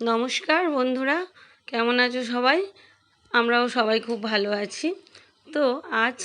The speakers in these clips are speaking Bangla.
নমস্কার বন্ধুরা, কেমন আছো সবাই? আমরাও সবাই খুব ভালো আছি। তো আজ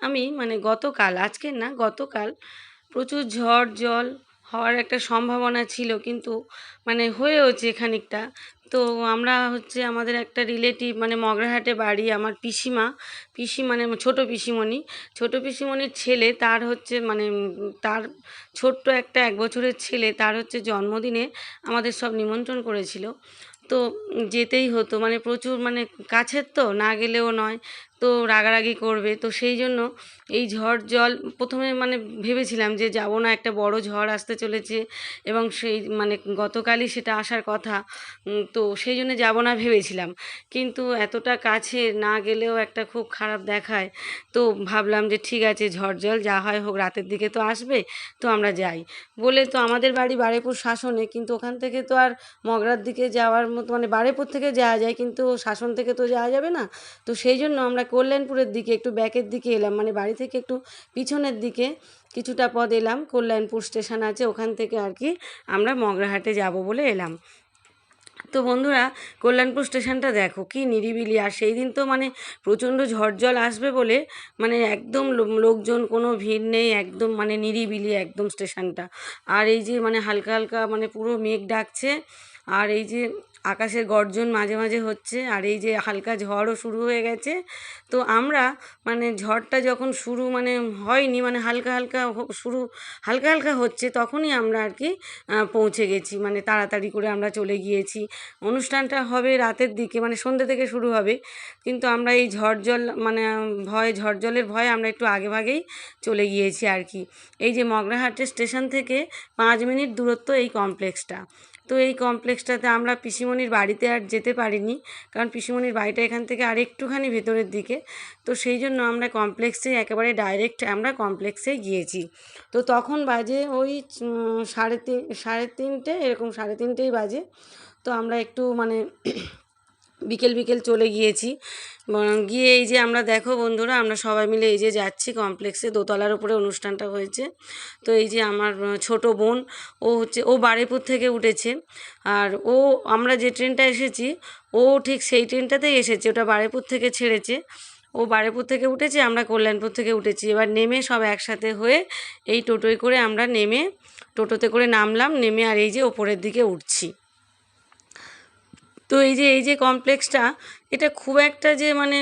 আমি মানে গতকাল, আজকে না, গতকাল প্রচুর ঝড়, জল হওয়ার একটা সম্ভাবনা ছিল, কিন্তু মানে হয়েওছে খানিকটা। তো আমরা হচ্ছে আমাদের একটা রিলেটিভ মানে মগরাহাটে বাড়ি, আমার পিসিমা। পিসি মানে ছোটো পিসিমণি। ছোটো পিসিমণির ছেলে তার হচ্ছে মানে তার ছোট্ট একটা এক বছরের ছেলে তার হচ্ছে জন্মদিনে আমাদের সব নিমন্ত্রণ করেছিল। তো যেতেই হতো। মানে প্রচুর মানে কাছের তো, না গেলেও নয়। তো রাগারাগি করবে। তো সেই জন্য এই ঝড় জল প্রথমে মানে ভেবেছিলাম যে যাব না, একটা বড় ঝড় আসতে চলেছে এবং সেই মানে গতকালই সেটা আসার কথা। তো সেই জন্য যাব না ভেবেছিলাম। কিন্তু এতটা কাছে না গেলেও একটা খুব খারাপ দেখায়। তো ভাবলাম যে ঠিক আছে, ঝড় জল যা হয় হোক, রাতের দিকে তো আসবে, তো আমরা যাই। বলে তো আমাদের বাড়ি বারেপুর শাসনে, কিন্তু ওখান থেকে তো আর মগরার দিকে যাওয়ার মতো মানে বারেপুর থেকে যাওয়া যায়, কিন্তু শাসন থেকে তো যাওয়া যাবে না। তো সেই জন্য আমরা কল্যাণপুরের দিকে, একটু ব্যাকের দিকে এলাম মানে বাড়ি থেকে একটু পিছনের দিকে কিছুটা পথ এলাম, কল্যাণপুর স্টেশন আছে, ওখান থেকে আর কি আমরা মগরাহাটে যাব বলে এলাম। তো বন্ধুরা, কল্যাণপুর স্টেশনটা দেখো, কি নিরিবিলি, আর সেই দিন তো মানে প্রচণ্ড ঝড় জল আসবে বলে মানে একদম লোকজন কোনো ভিড় নেই, একদম মানে নিরিবিলি একদম স্টেশনটা। আর এই যে মানে হালকা হালকা মানে পুরো মেঘ ডাকছে, আর এই যে আকাশের গর্জন মাঝে মাঝে হচ্ছে, আর এই যে হালকা ঝড়ও শুরু হয়ে গেছে। তো আমরা মানে ঝড়টা যখন শুরু মানে হয়নি মানে হালকা হালকা শুরু হালকা হালকা হচ্ছে, তখনই আমরা আর কি পৌঁছে গেছি। মানে তাড়াতাড়ি করে আমরা চলে গিয়েছি। অনুষ্ঠানটা হবে রাতের দিকে মানে সন্ধ্যে থেকে শুরু হবে। কিন্তু আমরা এই ঝড় জল মানে ভয়, ঝড় জলের ভয়ে আমরা একটু আগে ভাগেই চলে গিয়েছি আর কি। এই যে মগরাহাটের স্টেশন থেকে পাঁচ মিনিট দূরত্ব এই কমপ্লেক্সটা। তো এই কমপ্লেক্সটাতে আমরা পিসিমণির বাড়িতে আর যেতে পারিনি, কারণ পিসিমণির বাড়িটা এখান থেকে আর একটুখানি ভেতরের দিকে। তো সেই জন্য আমরা কমপ্লেক্সে একেবারে ডাইরেক্ট আমরা কমপ্লেক্সে গিয়েছি। তো তখন বাজে ওই সাড়ে তিন, সাড়ে তিনটে, এরকম সাড়ে তিনটেই বাজে। তো আমরা একটু মানে বিকেল বিকেল চলে গিয়েছি। গিয়ে এই যে আমরা দেখো বন্ধুরা, আমরা সবাই মিলে এই যে যাচ্ছি কমপ্লেক্সে দোতলার উপরে অনুষ্ঠানটা হয়েছে। তো এই যে আমার ছোট বোন, ও হচ্ছে, ও বারেপুর থেকে উঠেছে। আর ও, আমরা যে ট্রেনটা এসেছি, ও ঠিক সেই ট্রেনটাতেই এসেছে, ওটা বারেপুর থেকে ছেড়েছে। ও বারেপুর থেকে উঠেছে, আমরা কল্যাণপুর থেকে উঠেছি। এবার নেমে সব একসাথে হয়ে এই টোটোয় করে আমরা নেমে, টোটোতে করে নামলাম, নেমে আর এই যে ওপরের দিকে উঠছি। তো এই যে এই যে কমপ্লেক্সটা, এটা খুব একটা যে মানে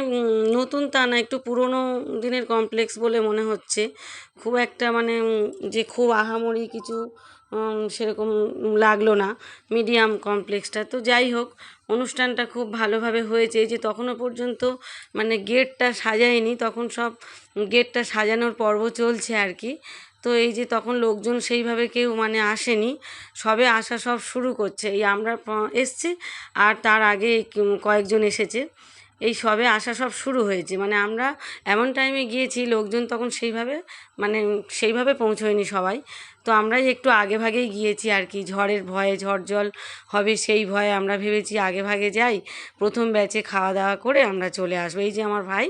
নতুন তা না, একটু পুরনো দিনের কমপ্লেক্স বলে মনে হচ্ছে। খুব একটা মানে যে খুব আহামরি কিছু সেরকম লাগল না মিডিয়াম কমপ্লেক্সটা। তো যাই হোক, অনুষ্ঠানটা খুব ভালোভাবে হয়েছে। যে তখনও পর্যন্ত মানে গেটটা সাজায়নি, তখন সব গেটটা সাজানোর পর্ব চলছে আর কি। তো এই যে তখন লোকজন সেইভাবে কেউ মানে আসেনি। সবে আসা সব শুরু করছে। এই আমরা এসছি আর তার আগে কয়েকজন এসেছে। এই সবে আসা সব শুরু হয়েছে। মানে আমরা এমন টাইমে গিয়েছি, লোকজন তখন সেইভাবে মানে সেইভাবে পৌঁছয়নি সবাই। তো আমরাই একটু আগে ভাগেই গিয়েছি আর কি। ঝড়ের ভয়ে ঝড় জল হবে সেই ভয়ে আমরা ভেবেছি আগে ভাগে যাই। প্রথম ব্যাচে খাওয়া দাওয়া করে আমরা চলে আসব। এই যে আমার ভাই,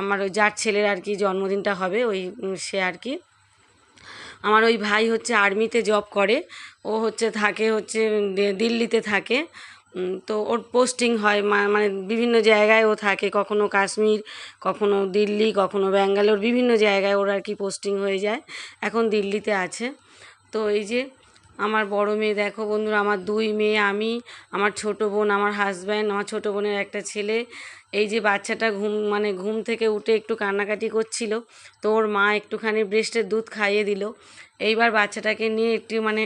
আমার ওই যার ছেলের আর কি জন্মদিনটা হবে, ওই, সে আর কি আমার ওই ভাই হচ্ছে আর্মিতে জব করে। ও হচ্ছে থাকে হচ্ছে দিল্লিতে থাকে। তো ওর পোস্টিং হয় মানে বিভিন্ন জায়গায় ও থাকে। কখনো কাশ্মীর, কখনো দিল্লি, কখনো ব্যাঙ্গালোর, বিভিন্ন জায়গায় ওর আর কি পোস্টিং হয়ে যায়। এখন দিল্লিতে আছে। তো এই যে আমার বড় মেয়ে, দেখো বন্ধুরা, আমার দুই মেয়ে, আমি, আমার ছোট বোন, আমার হাজব্যান্ড আমার ছোট বোনের একটা ছেলে। এই যে বাচ্চাটা ঘুম মানে ঘুম থেকে উঠে একটু কান্নাকাটি করছিল, তো ওর মা একটুখানি ব্রেস্টের দুধ খাইয়ে দিল। এইবার বাচ্চাটাকে নিয়ে একটু মানে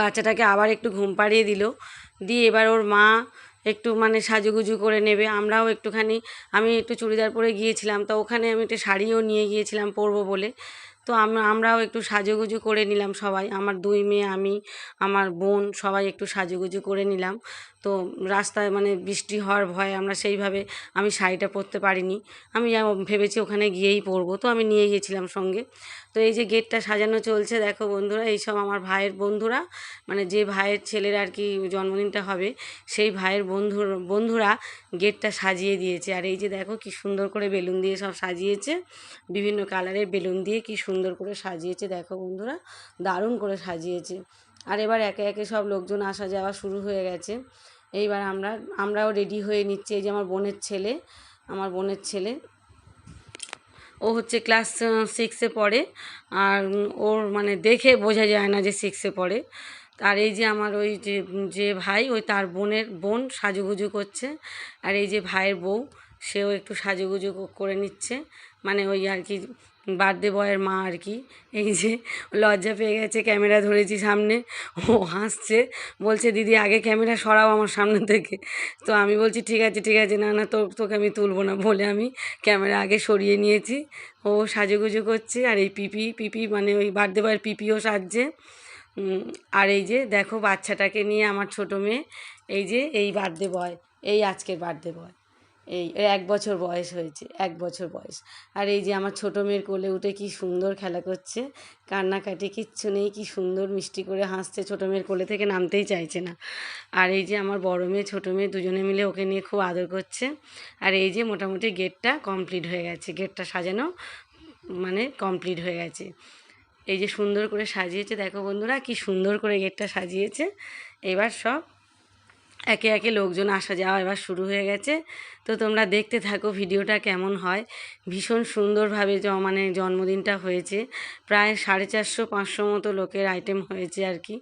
বাচ্চাটাকে আবার একটু ঘুম পাড়িয়ে দিল। দিয়ে এবার ওর মা একটু মানে সাজুগুজু করে নেবে। আমরাও একটুখানি, আমি একটু চুড়িদার পরে গিয়েছিলাম, তো ওখানে আমি একটু শাড়িও নিয়ে গিয়েছিলাম পরবো বলে। তো আমরা আমরাও একটু সাজুগুজু করে নিলাম সবাই। আমার দুই মেয়ে, আমি, আমার বোন, সবাই একটু সাজুগুজু করে নিলাম। তো রাস্তায় মানে বৃষ্টি হওয়ার ভয়ে আমরা সেইভাবে আমি শাড়িটা পরতে পারিনি। আমি ভেবেছি ওখানে গিয়েই পরবো। তো আমি নিয়ে গিয়েছিলাম সঙ্গে। তো এই যে গেটটা সাজানো চলছে, দেখো বন্ধুরা, এইসব আমার ভাইয়ের বন্ধুরা মানে যে ভাইয়ের ছেলের আর কি জন্মদিনটা হবে, সেই ভাইয়ের বন্ধুর, বন্ধুরা গেটটা সাজিয়ে দিয়েছে। আর এই যে দেখো কি সুন্দর করে বেলুন দিয়ে সব সাজিয়েছে। বিভিন্ন কালারের বেলুন দিয়ে কি সুন্দর করে সাজিয়েছে, দেখো বন্ধুরা, দারুণ করে সাজিয়েছে। আর এবার একে একে সব লোকজন আসা যাওয়া শুরু হয়ে গেছে। এইবার আমরা, আমরাও রেডি হয়ে নিচ্ছি এই যে আমার বোনের ছেলে, আমার বোনের ছেলে। ও হচ্ছে ক্লাস সিক্সে পড়ে আর ওর মানে দেখে বোঝা যায় না যে সিক্সে পড়ে। আর এই যে আমার ওই যে যে ভাই, ওই তার বোনের বোন সাজুগুজু করছে। আর এই যে ভাইয়ের বউ সেও একটু সাজুগুজু করে নিচ্ছে। মানে ওই আর কি বার্থডে বয়ের মা আর কি। এই যে লজ্জা পেয়ে গেছে, ক্যামেরা ধরেছি সামনে। ও হাসছে, বলছে, দিদি, আগে ক্যামেরা সরাও আমার সামনে থেকে। তো আমি বলছি, ঠিক আছে ঠিক আছে, না না, তো, তোকে আমি তুলবো না। বলে আমি ক্যামেরা আগে সরিয়ে নিয়েছি। ও সাজুগুজু করছে আর এই পিপি পিপি মানে ওই বার্থডে বয়ের পিপিও সাজছে। আর এই যে দেখো বাচ্চাটাকে নিয়ে আমার ছোটো মেয়ে, এই যে এই বার্থডে বয় এই আজকের বার্থডে বয় এই এক বছর বয়স হয়েছে, এক বছর বয়স। আর এই যে আমার ছোটো মেয়ের কোলে উঠে কি সুন্দর খেলা করছে, কান্নাকাটি, কিচ্ছু নেই, কি সুন্দর মিষ্টি করে হাসছে, ছোটো মেয়ের কোলে থেকে নামতেই চাইছে না। আর এই যে আমার বড় মেয়ে, ছোটো মেয়ে দুজনে মিলে ওকে নিয়ে খুব আদর করছে। আর এই যে মোটামুটি গেটটা কমপ্লিট হয়ে গেছে, গেটটা সাজানো মানে কমপ্লিট হয়ে গেছে। এই যে সুন্দর করে সাজিয়েছে, দেখো বন্ধুরা, কি সুন্দর করে গেটটা সাজিয়েছে। এবার সব একে একে লোকজন আসা যাওয়া এবার শুরু হয়ে গেছে। তো তোমরা দেখতে থাকো ভিডিওটা কেমন হয়। ভীষণ সুন্দরভাবে জ মানে জন্মদিনটা হয়েছে। প্রায় সাড়ে চারশো, পাঁচশো মতো লোকের আইটেম হয়েছে আর কি।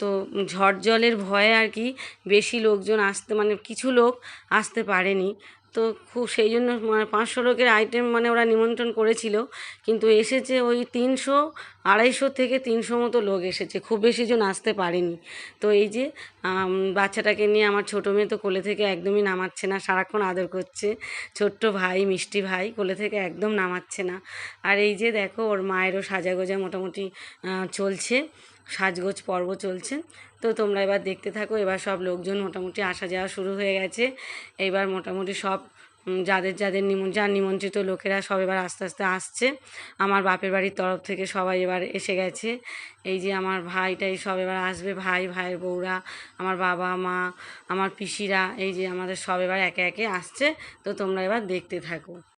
তো ঝড় জলের ভয়ে আর কি বেশি লোকজন আসতে মানে কিছু লোক আসতে পারেনি। তো খুব সেই জন্য মানে পাঁচশো লোকের আইটেম মানে ওরা নিমন্ত্রণ করেছিল। কিন্তু এসেছে ওই তিনশো, আড়াইশো থেকে তিনশো মতো লোক এসেছে। খুব বেশি জন আসতে পারেনি। তো এই যে বাচ্চাটাকে নিয়ে আমার ছোটো মেয়ে তো কোলে থেকে একদমই নামাচ্ছে না, সারাক্ষণ আদর করছে। ছোট্ট ভাই, মিষ্টি ভাই কোলে থেকে একদম নামাচ্ছে না। আর এই যে দেখো, ওর মায়েরও সাজাগোজা মোটামুটি চলছে। সাজগোজ পর্ব চলছে। তো তোমরা এবার দেখতে থাকো, এবার সব লোকজন মোটামুটি আসা যাওয়া শুরু হয়ে গেছে। এবার মোটামুটি সব যাদের যাদের নিমন, যার নিমন্ত্রিত লোকেরা সব এবার আস্তে আস্তে আসছে। আমার বাপের বাড়ির তরফ থেকে সবাই এবার এসে গেছে। এই যে আমার ভাইটাই সব এবার আসবে, ভাই, ভাইয়ের বউরা, আমার বাবা, মা, আমার পিসিরা, এই যে আমাদের সব এবার একে একে আসছে। তো তোমরা এবার দেখতে থাকো।